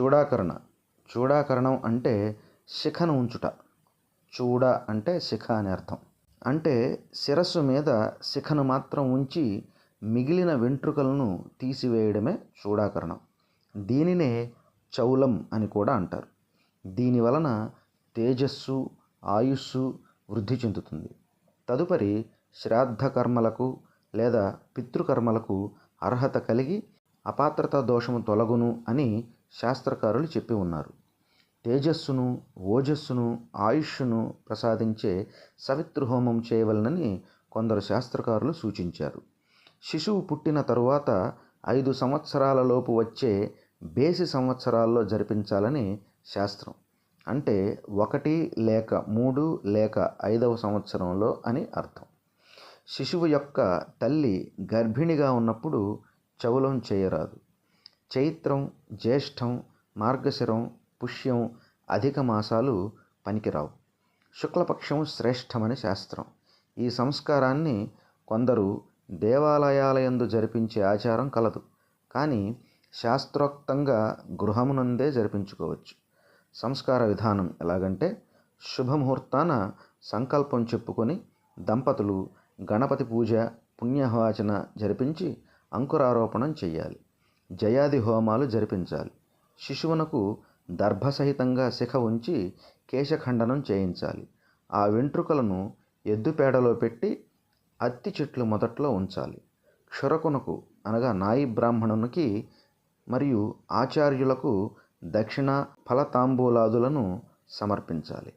చూడాకరణ. చూడాకరణం అంటే శిఖను ఉంచుట. చూడ అంటే శిఖ అని అర్థం. అంటే శిరస్సు మీద శిఖను మాత్రం ఉంచి మిగిలిన వెంట్రుకలను తీసివేయడమే చూడాకరణం. దీనినే చౌలం అని కూడా అంటారు. దీని వలన తేజస్సు ఆయుస్సు వృద్ధి చెందుతుంది. తదుపరి శ్రాద్ధ కర్మలకు లేదా పితృకర్మలకు అర్హత కలిగి అపాత్రత దోషము తొలగును అని శాస్త్రకారులు చెప్పి ఉన్నారు. తేజస్సును ఓజస్సును ఆయుష్ను ప్రసాదించే సవితృహోమం చేయవలనని కొందరు శాస్త్రకారులు సూచించారు. శిశువు పుట్టిన తరువాత ఐదు సంవత్సరాలలోపు వచ్చే బేసి సంవత్సరాల్లో జరిపించాలని శాస్త్రం. అంటే ఒకటి లేక మూడు లేక ఐదవ సంవత్సరంలో అని అర్థం. శిశువు యొక్క తల్లి గర్భిణిగా ఉన్నప్పుడు చవులం చేయరాదు. చైత్రం జ్యేష్టం మార్గశిరం పుష్యం అధిక మాసాలు పనికిరావు. శుక్లపక్షం శ్రేష్టమని శాస్త్రం. ఈ సంస్కారాన్ని కొందరు దేవాలయాలయందు జరిపించే ఆచారం కలదు. కానీ శాస్త్రోక్తంగా గృహమునందే జరిపించుకోవచ్చు. సంస్కార విధానం ఎలాగంటే శుభముహూర్తాన సంకల్పం చెప్పుకొని దంపతులు గణపతి పూజ పుణ్యవాచన జరిపించి అంకురారోపణం చేయాలి జయాది హోమాలు జరిపించాలి. శిశువునకు దర్భసహితంగా శిఖ ఉంచి కేశఖండనం చేయించాలి. ఆ వెంట్రుకలను ఎద్దుపేడలో పెట్టి అత్తి చెట్లు మొదట్లో ఉంచాలి. క్షురకునకు అనగా నాయి బ్రాహ్మణునికి మరియు ఆచార్యులకు దక్షిణ ఫలతాంబూలాదులను సమర్పించాలి.